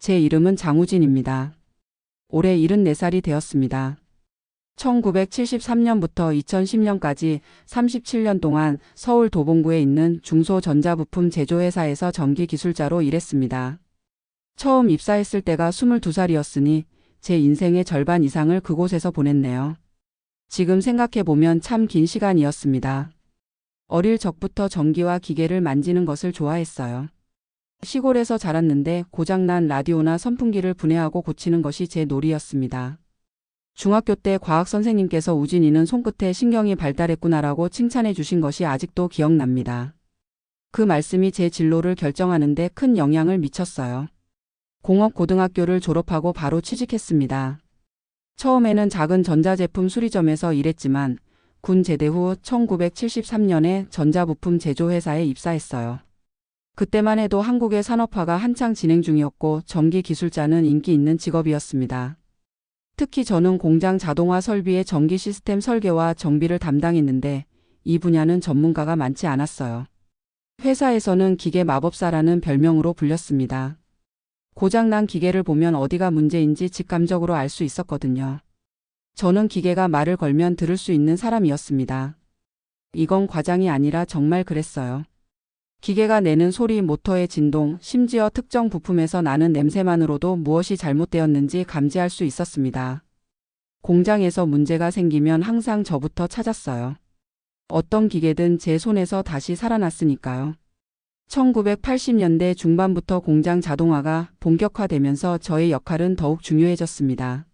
제 이름은 장우진입니다. 올해 74살이 되었습니다. 1973년부터 2010년까지 37년 동안 서울 도봉구에 있는 중소전자부품 제조회사에서 전기기술자로 일했습니다. 처음 입사했을 때가 22살이었으니 제 인생의 절반 이상을 그곳에서 보냈네요. 지금 생각해보면 참 긴 시간이었습니다. 어릴 적부터 전기와 기계를 만지는 것을 좋아했어요. 시골에서 자랐는데 고장난 라디오나 선풍기를 분해하고 고치는 것이 제 놀이였습니다. 중학교 때 과학 선생님께서 우진이는 손끝에 신경이 발달했구나라고 칭찬해 주신 것이 아직도 기억납니다. 그 말씀이 제 진로를 결정하는데 큰 영향을 미쳤어요. 공업 고등학교를 졸업하고 바로 취직했습니다. 처음에는 작은 전자제품 수리점에서 일했지만 군 제대 후 1973년에 전자부품 제조회사에 입사했어요. 그때만 해도 한국의 산업화가 한창 진행 중이었고 전기 기술자는 인기 있는 직업이었습니다. 특히 저는 공장 자동화 설비의 전기 시스템 설계와 정비를 담당했는데 이 분야는 전문가가 많지 않았어요. 회사에서는 기계 마법사라는 별명으로 불렸습니다. 고장난 기계를 보면 어디가 문제인지 직감적으로 알 수 있었거든요. 저는 기계가 말을 걸면 들을 수 있는 사람이었습니다. 이건 과장이 아니라 정말 그랬어요. 기계가 내는 소리, 모터의 진동, 심지어 특정 부품에서 나는 냄새만으로도 무엇이 잘못되었는지 감지할 수 있었습니다. 공장에서 문제가 생기면 항상 저부터 찾았어요. 어떤 기계든 제 손에서 다시 살아났으니까요. 1980년대 중반부터 공장 자동화가 본격화되면서 저의 역할은 더욱 중요해졌습니다.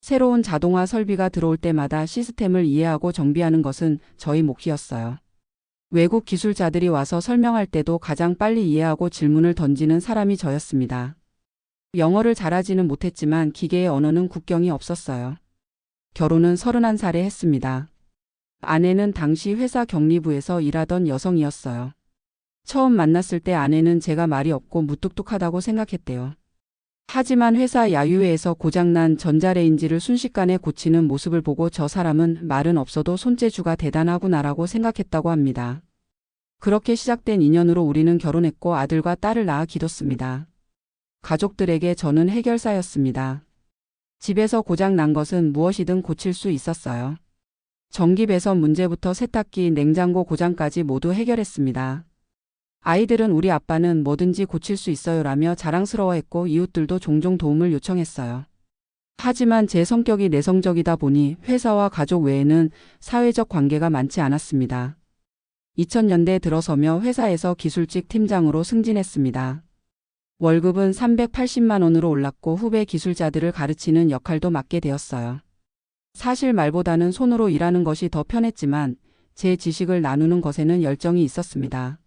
새로운 자동화 설비가 들어올 때마다 시스템을 이해하고 정비하는 것은 저희 몫이었어요. 외국 기술자들이 와서 설명할 때도 가장 빨리 이해하고 질문을 던지는 사람이 저였습니다. 영어를 잘하지는 못했지만 기계의 언어는 국경이 없었어요. 결혼은 31살에 했습니다. 아내는 당시 회사 격리부에서 일하던 여성이었어요. 처음 만났을 때 아내는 제가 말이 없고 무뚝뚝하다고 생각했대요. 하지만 회사 야유회에서 고장난 전자레인지를 순식간에 고치는 모습을 보고 저 사람은 말은 없어도 손재주가 대단하구나라고 생각했다고 합니다. 그렇게 시작된 인연으로 우리는 결혼했고 아들과 딸을 낳아 기뒀습니다. 가족들에게 저는 해결사였습니다. 집에서 고장 난 것은 무엇이든 고칠 수 있었어요. 전기 배선 문제부터 세탁기, 냉장고 고장까지 모두 해결했습니다. 아이들은 우리 아빠는 뭐든지 고칠 수 있어요라며 자랑스러워했고 이웃들도 종종 도움을 요청했어요. 하지만 제 성격이 내성적이다 보니 회사와 가족 외에는 사회적 관계가 많지 않았습니다. 2000년대 들어서며 회사에서 기술직 팀장으로 승진했습니다. 월급은 380만 원으로 올랐고 후배 기술자들을 가르치는 역할도 맡게 되었어요. 사실 말보다는 손으로 일하는 것이 더 편했지만 제 지식을 나누는 것에는 열정이 있었습니다.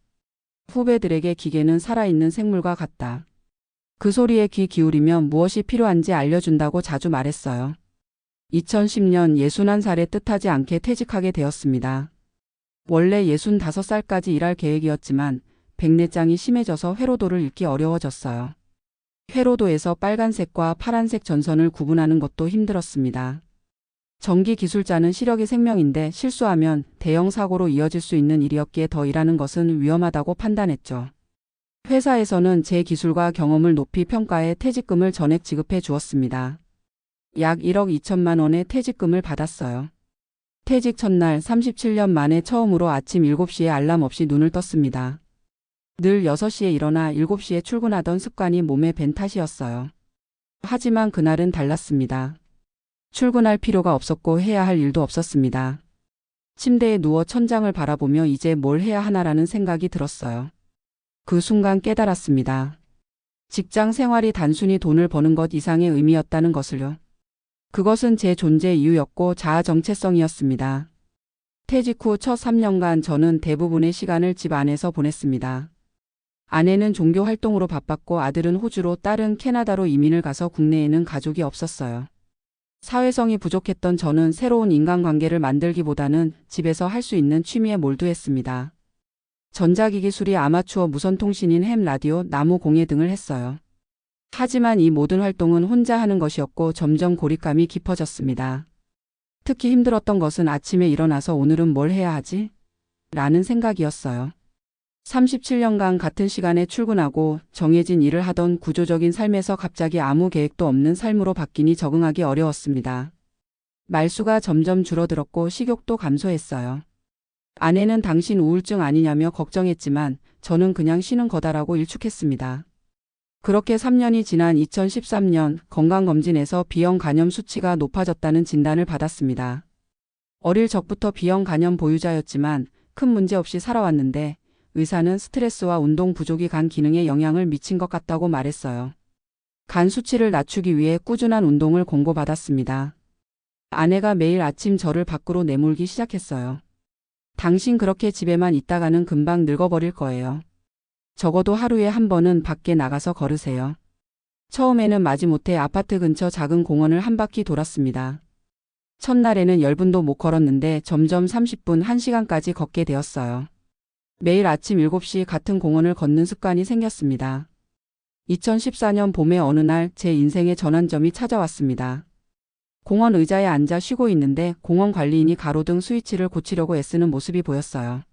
후배들에게 기계는 살아있는 생물과 같다. 그 소리에 귀 기울이면 무엇이 필요한지 알려준다고 자주 말했어요. 2010년 61살에 뜻하지 않게 퇴직하게 되었습니다. 원래 65살까지 일할 계획이었지만 백내장이 심해져서 회로도를 읽기 어려워졌어요. 회로도에서 빨간색과 파란색 전선을 구분하는 것도 힘들었습니다. 전기 기술자는 시력이 생명인데 실수하면 대형 사고로 이어질 수 있는 일이었기에 더 일하는 것은 위험하다고 판단했죠. 회사에서는 제 기술과 경험을 높이 평가해 퇴직금을 전액 지급해 주었습니다. 약 1억 2천만 원의 퇴직금을 받았어요. 퇴직 첫날 37년 만에 처음으로 아침 7시에 알람 없이 눈을 떴습니다. 늘 6시에 일어나 7시에 출근하던 습관이 몸에 밴 탓이었어요. 하지만 그날은 달랐습니다. 출근할 필요가 없었고 해야 할 일도 없었습니다. 침대에 누워 천장을 바라보며 이제 뭘 해야 하나라는 생각이 들었어요. 그 순간 깨달았습니다. 직장 생활이 단순히 돈을 버는 것 이상의 의미였다는 것을요. 그것은 제 존재 이유였고 자아 정체성이었습니다. 퇴직 후 첫 3년간 저는 대부분의 시간을 집 안에서 보냈습니다. 아내는 종교 활동으로 바빴고 아들은 호주로 딸은 캐나다로 이민을 가서 국내에는 가족이 없었어요. 사회성이 부족했던 저는 새로운 인간관계를 만들기보다는 집에서 할 수 있는 취미에 몰두했습니다. 전자기기 수리 아마추어 무선통신인 햄 라디오, 나무 공예 등을 했어요. 하지만 이 모든 활동은 혼자 하는 것이었고 점점 고립감이 깊어졌습니다. 특히 힘들었던 것은 아침에 일어나서 오늘은 뭘 해야 하지? 라는 생각이었어요. 37년간 같은 시간에 출근하고 정해진 일을 하던 구조적인 삶에서 갑자기 아무 계획도 없는 삶으로 바뀌니 적응하기 어려웠습니다. 말수가 점점 줄어들었고 식욕도 감소했어요. 아내는 당신 우울증 아니냐며 걱정했지만 저는 그냥 쉬는 거다라고 일축했습니다. 그렇게 3년이 지난 2013년 건강검진에서 B형 간염 수치가 높아졌다는 진단을 받았습니다. 어릴 적부터 B형 간염 보유자였지만 큰 문제 없이 살아왔는데 의사는 스트레스와 운동 부족이 간 기능에 영향을 미친 것 같다고 말했어요. 간 수치를 낮추기 위해 꾸준한 운동을 권고받았습니다. 아내가 매일 아침 저를 밖으로 내몰기 시작했어요. 당신 그렇게 집에만 있다가는 금방 늙어버릴 거예요. 적어도 하루에 한 번은 밖에 나가서 걸으세요. 처음에는 마지못해 아파트 근처 작은 공원을 한 바퀴 돌았습니다. 첫날에는 10분도 못 걸었는데 점점 30분, 1시간까지 걷게 되었어요. 매일 아침 7시 같은 공원을 걷는 습관이 생겼습니다. 2014년 봄의 어느 날 제 인생의 전환점이 찾아왔습니다. 공원 의자에 앉아 쉬고 있는데 공원 관리인이 가로등 스위치를 고치려고 애쓰는 모습이 보였어요.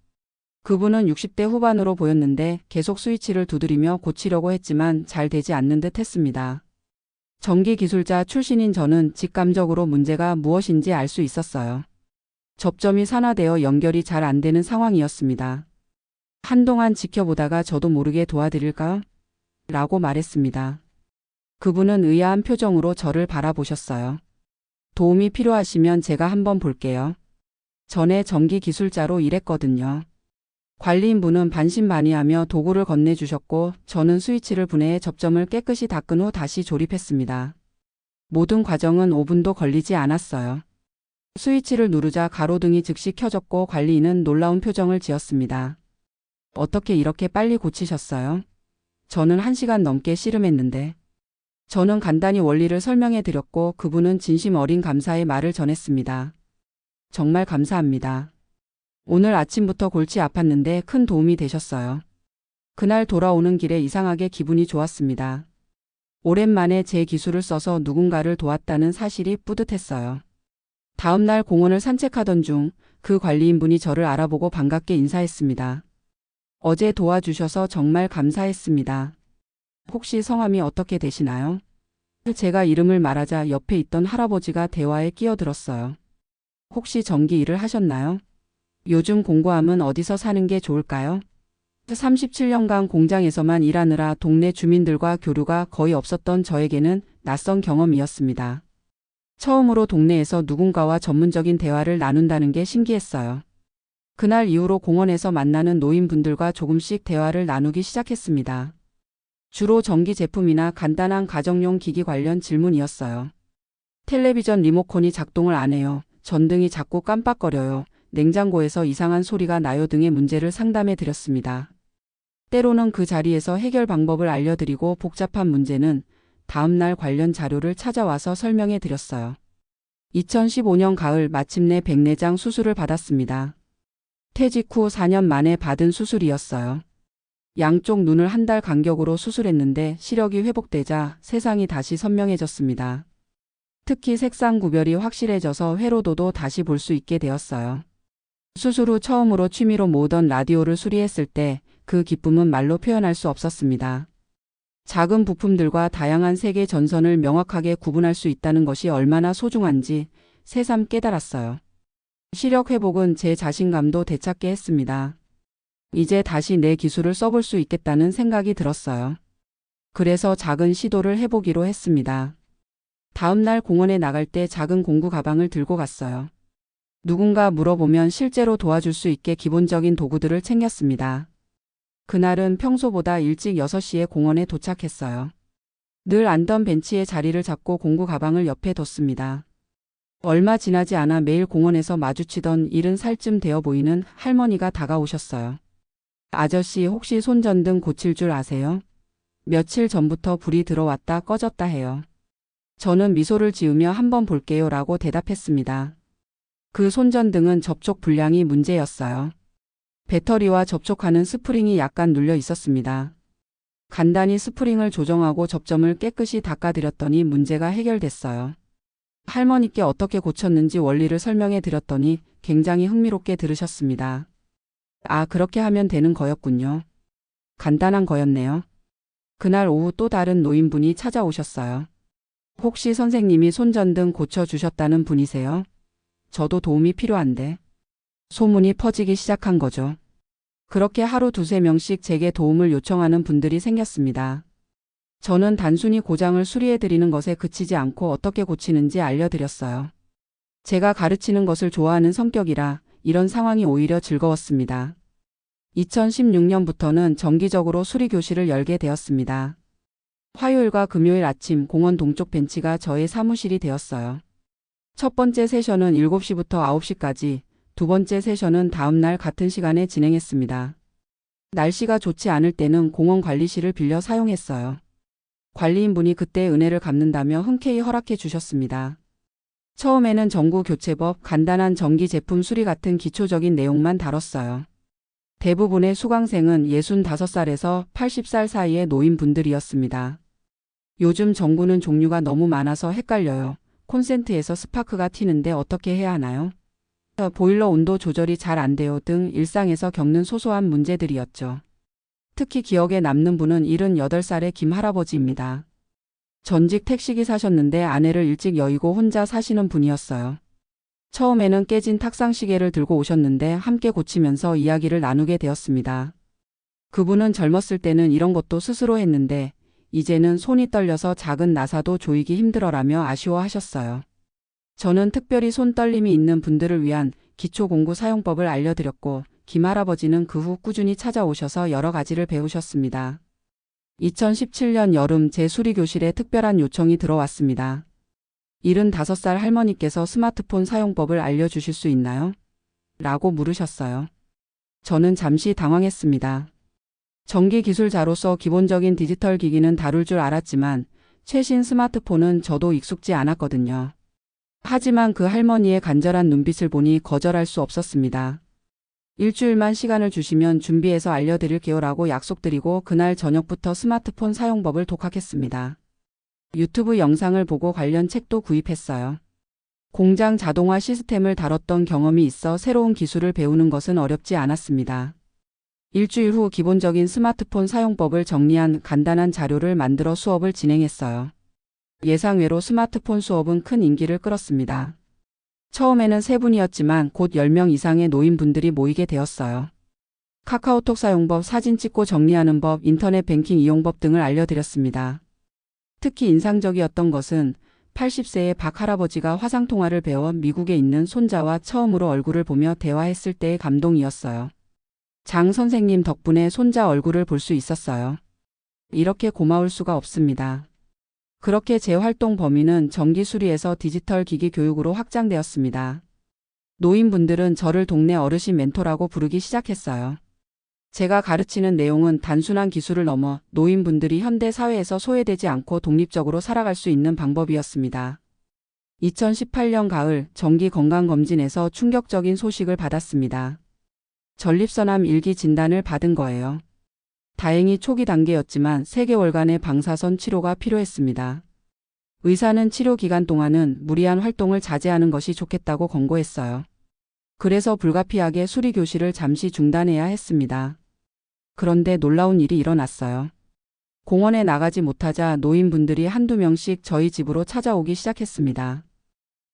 그분은 60대 후반으로 보였는데 계속 스위치를 두드리며 고치려고 했지만 잘 되지 않는 듯 했습니다. 전기 기술자 출신인 저는 직감적으로 문제가 무엇인지 알 수 있었어요. 접점이 산화되어 연결이 잘 안 되는 상황이었습니다. 한동안 지켜보다가 저도 모르게 도와드릴까요? 라고 말했습니다. 그분은 의아한 표정으로 저를 바라보셨어요. 도움이 필요하시면 제가 한번 볼게요. 전에 전기 기술자로 일했거든요. 관리인분은 반신반의하며 도구를 건네주셨고 저는 스위치를 분해해 접점을 깨끗이 닦은 후 다시 조립했습니다. 모든 과정은 5분도 걸리지 않았어요. 스위치를 누르자 가로등이 즉시 켜졌고 관리인은 놀라운 표정을 지었습니다. 어떻게 이렇게 빨리 고치셨어요? 저는 1시간 넘게 씨름했는데. 저는 간단히 원리를 설명해 드렸고 그분은 진심 어린 감사의 말을 전했습니다. 정말 감사합니다. 오늘 아침부터 골치 아팠는데 큰 도움이 되셨어요. 그날 돌아오는 길에 이상하게 기분이 좋았습니다. 오랜만에 제 기술을 써서 누군가를 도왔다는 사실이 뿌듯했어요. 다음 날 공원을 산책하던 중 그 관리인분이 저를 알아보고 반갑게 인사했습니다. 어제 도와주셔서 정말 감사했습니다. 혹시 성함이 어떻게 되시나요? 제가 이름을 말하자 옆에 있던 할아버지가 대화에 끼어들었어요. 혹시 전기 일을 하셨나요? 요즘 공고함은 어디서 사는 게 좋을까요? 37년간 공장에서만 일하느라 동네 주민들과 교류가 거의 없었던 저에게는 낯선 경험이었습니다. 처음으로 동네에서 누군가와 전문적인 대화를 나눈다는 게 신기했어요. 그날 이후로 공원에서 만나는 노인분들과 조금씩 대화를 나누기 시작했습니다. 주로 전기 제품이나 간단한 가정용 기기 관련 질문이었어요. 텔레비전 리모컨이 작동을 안 해요. 전등이 자꾸 깜빡거려요. 냉장고에서 이상한 소리가 나요 등의 문제를 상담해 드렸습니다. 때로는 그 자리에서 해결 방법을 알려드리고 복잡한 문제는 다음날 관련 자료를 찾아와서 설명해 드렸어요. 2015년 가을 마침내 백내장 수술을 받았습니다. 퇴직 후 4년 만에 받은 수술이었어요. 양쪽 눈을 한 달 간격으로 수술했는데 시력이 회복되자 세상이 다시 선명해졌습니다. 특히 색상 구별이 확실해져서 회로도도 다시 볼 수 있게 되었어요. 수술 후 처음으로 취미로 모으던 라디오를 수리했을 때 그 기쁨은 말로 표현할 수 없었습니다. 작은 부품들과 다양한 세계 전선을 명확하게 구분할 수 있다는 것이 얼마나 소중한지 새삼 깨달았어요. 시력 회복은 제 자신감도 되찾게 했습니다. 이제 다시 내 기술을 써볼 수 있겠다는 생각이 들었어요. 그래서 작은 시도를 해보기로 했습니다. 다음 날 공원에 나갈 때 작은 공구 가방을 들고 갔어요. 누군가 물어보면 실제로 도와줄 수 있게 기본적인 도구들을 챙겼습니다. 그날은 평소보다 일찍 6시에 공원에 도착했어요. 늘 앉던 벤치에 자리를 잡고 공구 가방을 옆에 뒀습니다. 얼마 지나지 않아 매일 공원에서 마주치던 일은 살쯤 되어 보이는 할머니가 다가오셨어요. 아저씨 혹시 손전등 고칠 줄 아세요? 며칠 전부터 불이 들어왔다 꺼졌다 해요. 저는 미소를 지으며 한번 볼게요 라고 대답했습니다. 그 손전등은 접촉 불량이 문제였어요. 배터리와 접촉하는 스프링이 약간 눌려 있었습니다. 간단히 스프링을 조정하고 접점을 깨끗이 닦아드렸더니 문제가 해결됐어요. 할머니께 어떻게 고쳤는지 원리를 설명해 드렸더니 굉장히 흥미롭게 들으셨습니다. 아, 그렇게 하면 되는 거였군요. 간단한 거였네요. 그날 오후 또 다른 노인분이 찾아오셨어요. 혹시 선생님이 손전등 고쳐주셨다는 분이세요? 저도 도움이 필요한데. 소문이 퍼지기 시작한 거죠. 그렇게 하루 두세 명씩 제게 도움을 요청하는 분들이 생겼습니다. 저는 단순히 고장을 수리해드리는 것에 그치지 않고 어떻게 고치는지 알려드렸어요. 제가 가르치는 것을 좋아하는 성격이라 이런 상황이 오히려 즐거웠습니다. 2016년부터는 정기적으로 수리 교실을 열게 되었습니다. 화요일과 금요일 아침 공원 동쪽 벤치가 저의 사무실이 되었어요. 첫 번째 세션은 7시부터 9시까지, 두 번째 세션은 다음 날 같은 시간에 진행했습니다. 날씨가 좋지 않을 때는 공원 관리실을 빌려 사용했어요. 관리인분이 그때 은혜를 갚는다며 흔쾌히 허락해 주셨습니다. 처음에는 전구 교체법, 간단한 전기 제품 수리 같은 기초적인 내용만 다뤘어요. 대부분의 수강생은 65살에서 80살 사이의 노인분들이었습니다. 요즘 전구는 종류가 너무 많아서 헷갈려요. 콘센트에서 스파크가 튀는데 어떻게 해야 하나요? 보일러 온도 조절이 잘 안 돼요 등 일상에서 겪는 소소한 문제들이었죠. 특히 기억에 남는 분은 78살의 김 할아버지입니다. 전직 택시기사셨는데 아내를 일찍 여의고 혼자 사시는 분이었어요. 처음에는 깨진 탁상 시계를 들고 오셨는데 함께 고치면서 이야기를 나누게 되었습니다. 그분은 젊었을 때는 이런 것도 스스로 했는데 이제는 손이 떨려서 작은 나사도 조이기 힘들어라며 아쉬워하셨어요. 저는 특별히 손 떨림이 있는 분들을 위한 기초공구 사용법을 알려드렸고 김할아버지는 그 후 꾸준히 찾아오셔서 여러 가지를 배우셨습니다. 2017년 여름 제 수리교실에 특별한 요청이 들어왔습니다. 75살 할머니께서 스마트폰 사용법을 알려주실 수 있나요? 라고 물으셨어요. 저는 잠시 당황했습니다. 전기 기술자로서 기본적인 디지털 기기는 다룰 줄 알았지만 최신 스마트폰은 저도 익숙지 않았거든요. 하지만 그 할머니의 간절한 눈빛을 보니 거절할 수 없었습니다. 일주일만 시간을 주시면 준비해서 알려드릴게요 라고 약속드리고 그날 저녁부터 스마트폰 사용법을 독학했습니다. 유튜브 영상을 보고 관련 책도 구입했어요. 공장 자동화 시스템을 다뤘던 경험이 있어 새로운 기술을 배우는 것은 어렵지 않았습니다. 일주일 후 기본적인 스마트폰 사용법을 정리한 간단한 자료를 만들어 수업을 진행했어요. 예상외로 스마트폰 수업은 큰 인기를 끌었습니다. 처음에는 세 분이었지만 곧 10명 이상의 노인분들이 모이게 되었어요. 카카오톡 사용법, 사진 찍고 정리하는 법, 인터넷 뱅킹 이용법 등을 알려드렸습니다. 특히 인상적이었던 것은 80세의 박 할아버지가 화상통화를 배워 미국에 있는 손자와 처음으로 얼굴을 보며 대화했을 때의 감동이었어요. 장 선생님 덕분에 손자 얼굴을 볼 수 있었어요. 이렇게 고마울 수가 없습니다. 그렇게 제 활동 범위는 전기 수리에서 디지털 기기 교육으로 확장되었습니다. 노인분들은 저를 동네 어르신 멘토라고 부르기 시작했어요. 제가 가르치는 내용은 단순한 기술을 넘어 노인분들이 현대 사회에서 소외되지 않고 독립적으로 살아갈 수 있는 방법이었습니다. 2018년 가을 정기 건강검진에서 충격적인 소식을 받았습니다. 전립선암 일기 진단을 받은 거예요. 다행히 초기 단계였지만 3개월간의 방사선 치료가 필요했습니다. 의사는 치료 기간 동안은 무리한 활동을 자제하는 것이 좋겠다고 권고했어요. 그래서 불가피하게 수리 교실을 잠시 중단해야 했습니다. 그런데 놀라운 일이 일어났어요. 공원에 나가지 못하자 노인분들이 한두 명씩 저희 집으로 찾아오기 시작했습니다.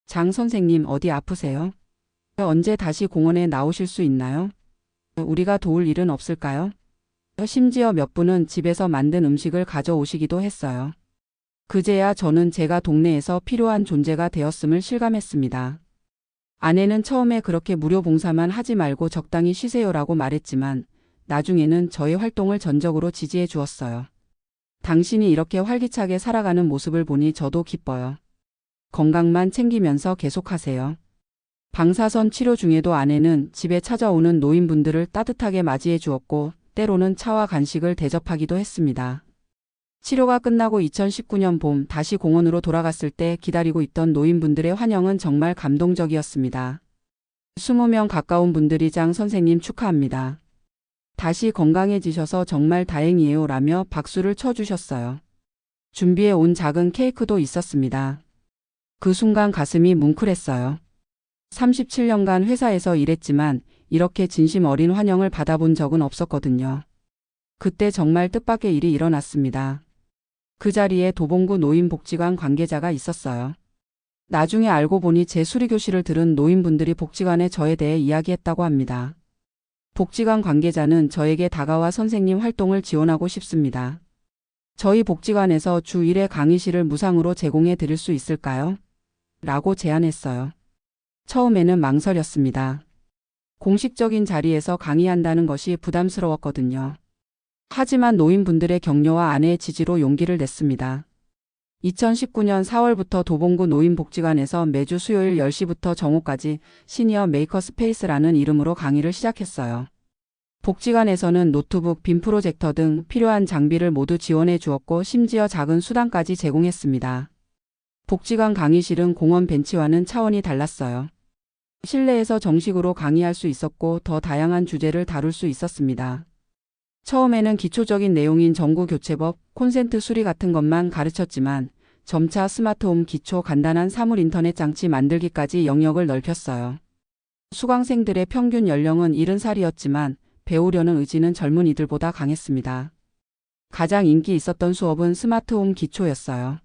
장 선생님 어디 아프세요? 언제 다시 공원에 나오실 수 있나요? 우리가 도울 일은 없을까요? 심지어 몇 분은 집에서 만든 음식을 가져오시기도 했어요. 그제야 저는 제가 동네에서 필요한 존재가 되었음을 실감했습니다. 아내는 처음에 그렇게 무료 봉사만 하지 말고 적당히 쉬세요라고 말했지만 나중에는 저의 활동을 전적으로 지지해 주었어요. 당신이 이렇게 활기차게 살아가는 모습을 보니 저도 기뻐요. 건강만 챙기면서 계속하세요. 방사선 치료 중에도 아내는 집에 찾아오는 노인분들을 따뜻하게 맞이해 주었고 때로는 차와 간식을 대접하기도 했습니다. 치료가 끝나고 2019년 봄 다시 공원으로 돌아갔을 때 기다리고 있던 노인분들의 환영은 정말 감동적이었습니다. 20명 가까운 분들이 장 선생님 축하합니다. 다시 건강해지셔서 정말 다행이에요 라며 박수를 쳐주셨어요. 준비해 온 작은 케이크도 있었습니다. 그 순간 가슴이 뭉클했어요. 37년간 회사에서 일했지만 이렇게 진심 어린 환영을 받아본 적은 없었거든요. 그때 정말 뜻밖의 일이 일어났습니다. 그 자리에 도봉구 노인복지관 관계자가 있었어요. 나중에 알고 보니 제 수리교실을 들은 노인분들이 복지관에 저에 대해 이야기했다고 합니다. 복지관 관계자는 저에게 다가와 선생님 활동을 지원하고 싶습니다. 저희 복지관에서 주 1회 강의실을 무상으로 제공해 드릴 수 있을까요? 라고 제안했어요. 처음에는 망설였습니다. 공식적인 자리에서 강의한다는 것이 부담스러웠거든요. 하지만 노인분들의 격려와 아내의 지지로 용기를 냈습니다. 2019년 4월부터 도봉구 노인복지관에서 매주 수요일 10시부터 정오까지 시니어 메이커 스페이스라는 이름으로 강의를 시작했어요. 복지관에서는 노트북, 빔 프로젝터 등 필요한 장비를 모두 지원해 주었고 심지어 작은 수당까지 제공했습니다. 복지관 강의실은 공원 벤치와는 차원이 달랐어요. 실내에서 정식으로 강의할 수 있었고 더 다양한 주제를 다룰 수 있었습니다. 처음에는 기초적인 내용인 정구 교체법, 콘센트 수리 같은 것만 가르쳤지만 점차 스마트홈 기초 간단한 사물 인터넷 장치 만들기까지 영역을 넓혔어요. 수강생들의 평균 연령은 70살이었지만 배우려는 의지는 젊은 이들보다 강했습니다. 가장 인기 있었던 수업은 스마트홈 기초였어요.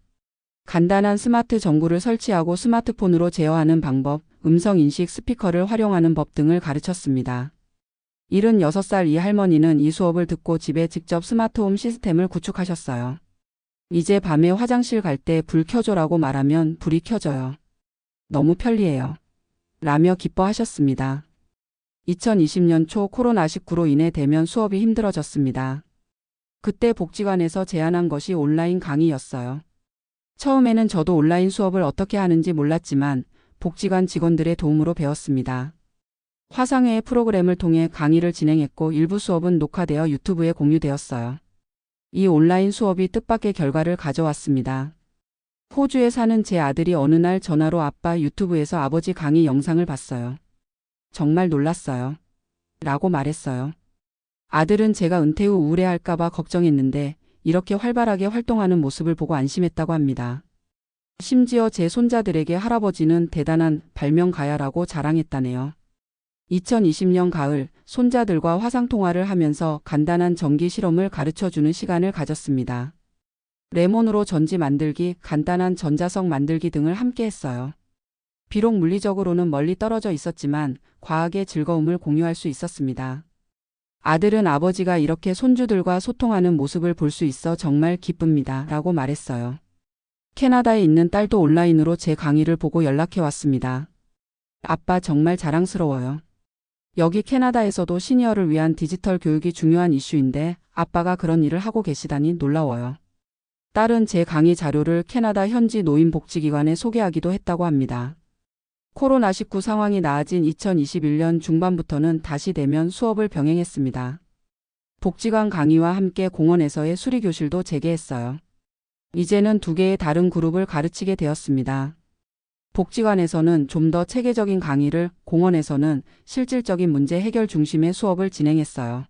간단한 스마트 전구를 설치하고 스마트폰으로 제어하는 방법, 음성 인식 스피커를 활용하는 법 등을 가르쳤습니다. 76살 이 할머니는 이 수업을 듣고 집에 직접 스마트홈 시스템을 구축하셨어요. 이제 밤에 화장실 갈 때 불 켜줘라고 말하면 불이 켜져요. 너무 편리해요. 라며 기뻐하셨습니다. 2020년 초 코로나19로 인해 대면 수업이 힘들어졌습니다. 그때 복지관에서 제안한 것이 온라인 강의였어요. 처음에는 저도 온라인 수업을 어떻게 하는지 몰랐지만 복지관 직원들의 도움으로 배웠습니다. 화상회의 프로그램을 통해 강의를 진행했고 일부 수업은 녹화되어 유튜브에 공유되었어요. 이 온라인 수업이 뜻밖의 결과를 가져왔습니다. 호주에 사는 제 아들이 어느 날 전화로 아빠 유튜브에서 아버지 강의 영상을 봤어요. 정말 놀랐어요. 라고 말했어요. 아들은 제가 은퇴 후 우울해할까봐 걱정했는데 이렇게 활발하게 활동하는 모습을 보고 안심했다고 합니다. 심지어 제 손자들에게 할아버지는 대단한 발명가야라고 자랑했다네요. 2020년 가을 손자들과 화상통화를 하면서 간단한 전기 실험을 가르쳐주는 시간을 가졌습니다. 레몬으로 전지 만들기, 간단한 전자석 만들기 등을 함께 했어요. 비록 물리적으로는 멀리 떨어져 있었지만 과학의 즐거움을 공유할 수 있었습니다. 아들은 아버지가 이렇게 손주들과 소통하는 모습을 볼 수 있어 정말 기쁩니다. 라고 말했어요. 캐나다에 있는 딸도 온라인으로 제 강의를 보고 연락해 왔습니다. 아빠 정말 자랑스러워요. 여기 캐나다에서도 시니어를 위한 디지털 교육이 중요한 이슈인데 아빠가 그런 일을 하고 계시다니 놀라워요. 딸은 제 강의 자료를 캐나다 현지 노인복지기관에 소개하기도 했다고 합니다. 코로나19 상황이 나아진 2021년 중반부터는 다시 대면 수업을 병행했습니다. 복지관 강의와 함께 공원에서의 수리교실도 재개했어요. 이제는 두 개의 다른 그룹을 가르치게 되었습니다. 복지관에서는 좀 더 체계적인 강의를, 공원에서는 실질적인 문제 해결 중심의 수업을 진행했어요.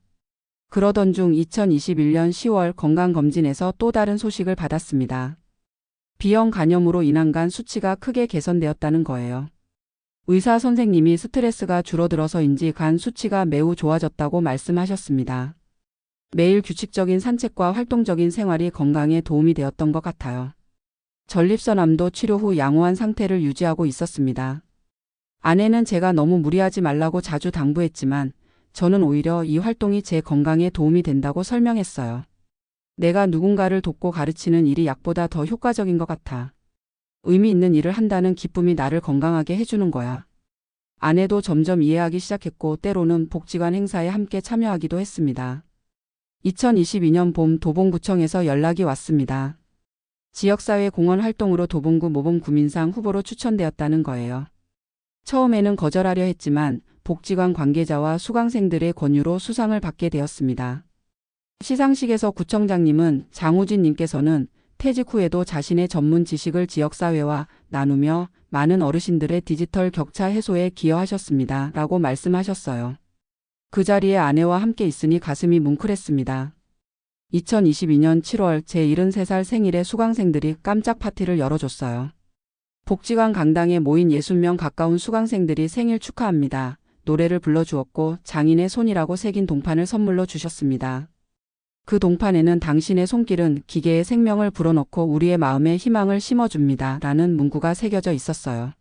그러던 중 2021년 10월 건강검진에서 또 다른 소식을 받았습니다. B형 간염으로 인한 간 수치가 크게 개선되었다는 거예요. 의사 선생님이 스트레스가 줄어들어서인지 간 수치가 매우 좋아졌다고 말씀하셨습니다. 매일 규칙적인 산책과 활동적인 생활이 건강에 도움이 되었던 것 같아요. 전립선암도 치료 후 양호한 상태를 유지하고 있었습니다. 아내는 제가 너무 무리하지 말라고 자주 당부했지만 저는 오히려 이 활동이 제 건강에 도움이 된다고 설명했어요. 내가 누군가를 돕고 가르치는 일이 약보다 더 효과적인 것 같아. 의미 있는 일을 한다는 기쁨이 나를 건강하게 해주는 거야. 아내도 점점 이해하기 시작했고 때로는 복지관 행사에 함께 참여하기도 했습니다. 2022년 봄 도봉구청에서 연락이 왔습니다. 지역사회 공헌 활동으로 도봉구 모범 구민상 후보로 추천되었다는 거예요. 처음에는 거절하려 했지만 복지관 관계자와 수강생들의 권유로 수상을 받게 되었습니다. 시상식에서 구청장님은 장우진님께서는 퇴직 후에도 자신의 전문 지식을 지역사회와 나누며 많은 어르신들의 디지털 격차 해소에 기여하셨습니다. 라고 말씀하셨어요. 그 자리에 아내와 함께 있으니 가슴이 뭉클했습니다. 2022년 7월 제 73살 생일에 수강생들이 깜짝 파티를 열어줬어요. 복지관 강당에 모인 60명 가까운 수강생들이 생일 축하합니다. 노래를 불러주었고 장인의 손이라고 새긴 동판을 선물로 주셨습니다. 그 동판에는 당신의 손길은 기계의 생명을 불어넣고 우리의 마음에 희망을 심어줍니다. 라는 문구가 새겨져 있었어요.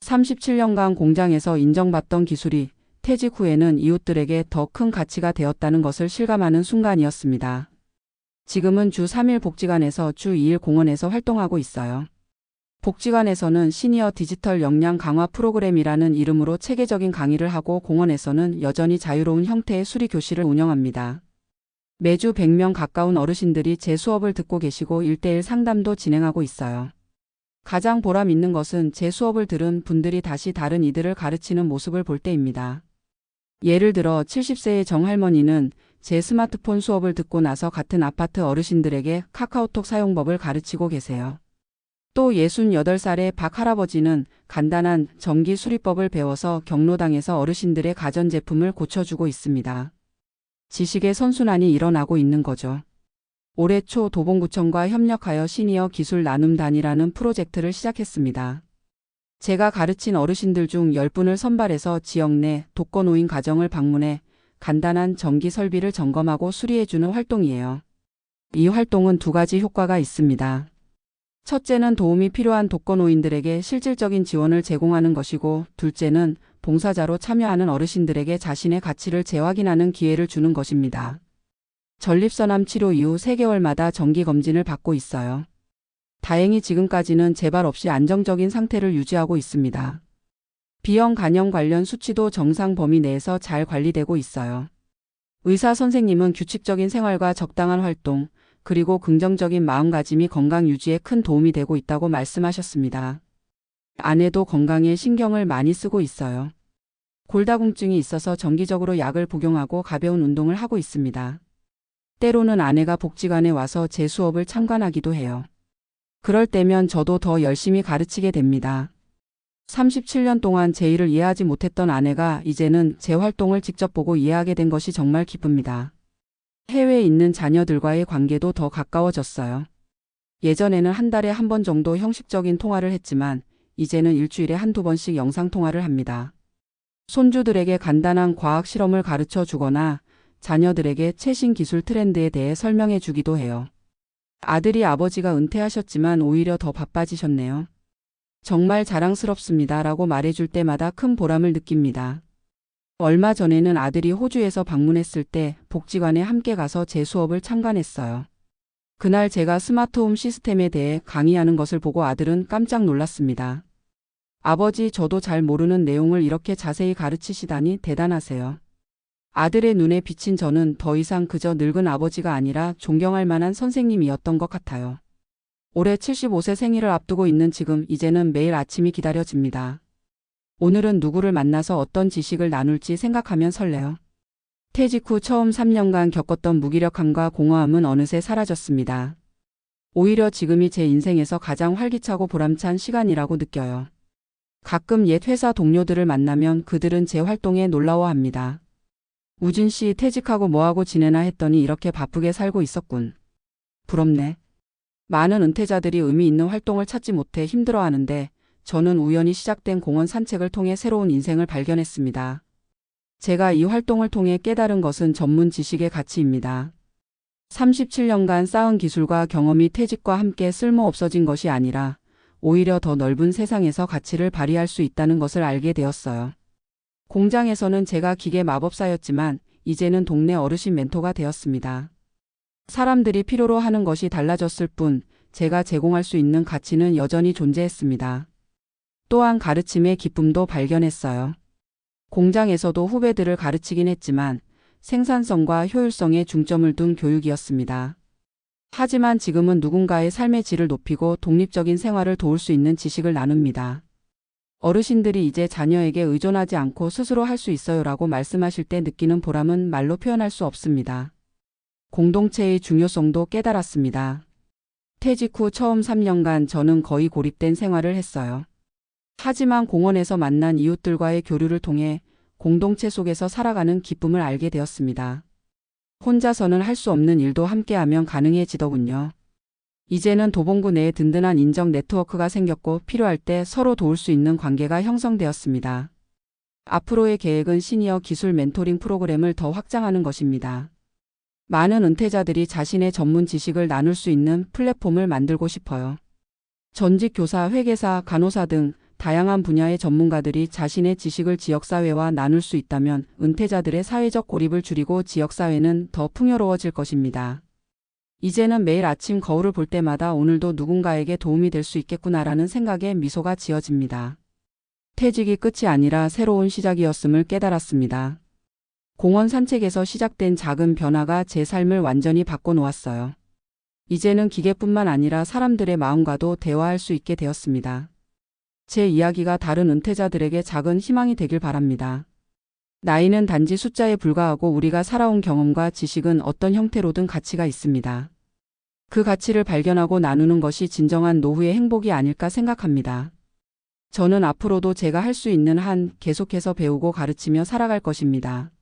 37년간 공장에서 인정받던 기술이 퇴직 후에는 이웃들에게 더 큰 가치가 되었다는 것을 실감하는 순간이었습니다. 지금은 주 3일 복지관에서 주 2일 공원에서 활동하고 있어요. 복지관에서는 시니어 디지털 역량 강화 프로그램이라는 이름으로 체계적인 강의를 하고 공원에서는 여전히 자유로운 형태의 수리 교실을 운영합니다. 매주 100명 가까운 어르신들이 제 수업을 듣고 계시고 1대1 상담도 진행하고 있어요. 가장 보람 있는 것은 제 수업을 들은 분들이 다시 다른 이들을 가르치는 모습을 볼 때입니다. 예를 들어 70세의 정할머니는 제 스마트폰 수업을 듣고 나서 같은 아파트 어르신들에게 카카오톡 사용법을 가르치고 계세요. 또 68살의 박 할아버지는 간단한 전기 수리법을 배워서 경로당에서 어르신들의 가전제품을 고쳐주고 있습니다. 지식의 선순환이 일어나고 있는 거죠. 올해 초 도봉구청과 협력하여 시니어 기술 나눔단이라는 프로젝트를 시작했습니다. 제가 가르친 어르신들 중 10분을 선발해서 지역 내 독거노인 가정을 방문해 간단한 전기 설비를 점검하고 수리해주는 활동이에요. 이 활동은 두 가지 효과가 있습니다. 첫째는 도움이 필요한 독거노인들에게 실질적인 지원을 제공하는 것이고, 둘째는 봉사자로 참여하는 어르신들에게 자신의 가치를 재확인하는 기회를 주는 것입니다. 전립선암 치료 이후 3개월마다 정기 검진을 받고 있어요. 다행히 지금까지는 재발 없이 안정적인 상태를 유지하고 있습니다. 비형 간염 관련 수치도 정상 범위 내에서 잘 관리되고 있어요. 의사 선생님은 규칙적인 생활과 적당한 활동, 그리고 긍정적인 마음가짐이 건강 유지에 큰 도움이 되고 있다고 말씀하셨습니다. 아내도 건강에 신경을 많이 쓰고 있어요. 골다공증이 있어서 정기적으로 약을 복용하고 가벼운 운동을 하고 있습니다. 때로는 아내가 복지관에 와서 제 수업을 참관하기도 해요. 그럴 때면 저도 더 열심히 가르치게 됩니다. 37년 동안 제 일을 이해하지 못했던 아내가 이제는 제 활동을 직접 보고 이해하게 된 것이 정말 기쁩니다. 해외에 있는 자녀들과의 관계도 더 가까워졌어요. 예전에는 한 달에 한 번 정도 형식적인 통화를 했지만 이제는 일주일에 한두 번씩 영상통화를 합니다. 손주들에게 간단한 과학 실험을 가르쳐 주거나 자녀들에게 최신 기술 트렌드에 대해 설명해 주기도 해요. 아들이 아버지가 은퇴하셨지만 오히려 더 바빠지셨네요. 정말 자랑스럽습니다. 라고 말해줄 때마다 큰 보람을 느낍니다. 얼마 전에는 아들이 호주에서 방문했을 때 복지관에 함께 가서 제 수업을 참관했어요. 그날 제가 스마트홈 시스템에 대해 강의하는 것을 보고 아들은 깜짝 놀랐습니다. 아버지 저도 잘 모르는 내용을 이렇게 자세히 가르치시다니 대단하세요. 아들의 눈에 비친 저는 더 이상 그저 늙은 아버지가 아니라 존경할 만한 선생님이었던 것 같아요. 올해 75세 생일을 앞두고 있는 지금 이제는 매일 아침이 기다려집니다. 오늘은 누구를 만나서 어떤 지식을 나눌지 생각하면 설레요. 퇴직 후 처음 3년간 겪었던 무기력함과 공허함은 어느새 사라졌습니다. 오히려 지금이 제 인생에서 가장 활기차고 보람찬 시간이라고 느껴요. 가끔 옛 회사 동료들을 만나면 그들은 제 활동에 놀라워합니다. 우진 씨 퇴직하고 뭐하고 지내나 했더니 이렇게 바쁘게 살고 있었군. 부럽네. 많은 은퇴자들이 의미 있는 활동을 찾지 못해 힘들어하는데 저는 우연히 시작된 공원 산책을 통해 새로운 인생을 발견했습니다. 제가 이 활동을 통해 깨달은 것은 전문 지식의 가치입니다. 37년간 쌓은 기술과 경험이 퇴직과 함께 쓸모 없어진 것이 아니라 오히려 더 넓은 세상에서 가치를 발휘할 수 있다는 것을 알게 되었어요. 공장에서는 제가 기계 마법사였지만 이제는 동네 어르신 멘토가 되었습니다. 사람들이 필요로 하는 것이 달라졌을 뿐 제가 제공할 수 있는 가치는 여전히 존재했습니다. 또한 가르침의 기쁨도 발견했어요. 공장에서도 후배들을 가르치긴 했지만 생산성과 효율성에 중점을 둔 교육이었습니다. 하지만 지금은 누군가의 삶의 질을 높이고 독립적인 생활을 도울 수 있는 지식을 나눕니다. 어르신들이 이제 자녀에게 의존하지 않고 스스로 할 수 있어요 라고 말씀하실 때 느끼는 보람은 말로 표현할 수 없습니다. 공동체의 중요성도 깨달았습니다. 퇴직 후 처음 3년간 저는 거의 고립된 생활을 했어요. 하지만 공원에서 만난 이웃들과의 교류를 통해 공동체 속에서 살아가는 기쁨을 알게 되었습니다. 혼자서는 할 수 없는 일도 함께하면 가능해지더군요. 이제는 도봉구 내에 든든한 인정 네트워크가 생겼고 필요할 때 서로 도울 수 있는 관계가 형성되었습니다. 앞으로의 계획은 시니어 기술 멘토링 프로그램을 더 확장하는 것입니다. 많은 은퇴자들이 자신의 전문 지식을 나눌 수 있는 플랫폼을 만들고 싶어요. 전직 교사, 회계사, 간호사 등 다양한 분야의 전문가들이 자신의 지식을 지역사회와 나눌 수 있다면 은퇴자들의 사회적 고립을 줄이고 지역사회는 더 풍요로워질 것입니다. 이제는 매일 아침 거울을 볼 때마다 오늘도 누군가에게 도움이 될 수 있겠구나라는 생각에 미소가 지어집니다. 퇴직이 끝이 아니라 새로운 시작이었음을 깨달았습니다. 공원 산책에서 시작된 작은 변화가 제 삶을 완전히 바꿔놓았어요. 이제는 기계뿐만 아니라 사람들의 마음과도 대화할 수 있게 되었습니다. 제 이야기가 다른 은퇴자들에게 작은 희망이 되길 바랍니다. 나이는 단지 숫자에 불과하고 우리가 살아온 경험과 지식은 어떤 형태로든 가치가 있습니다. 그 가치를 발견하고 나누는 것이 진정한 노후의 행복이 아닐까 생각합니다. 저는 앞으로도 제가 할 수 있는 한 계속해서 배우고 가르치며 살아갈 것입니다.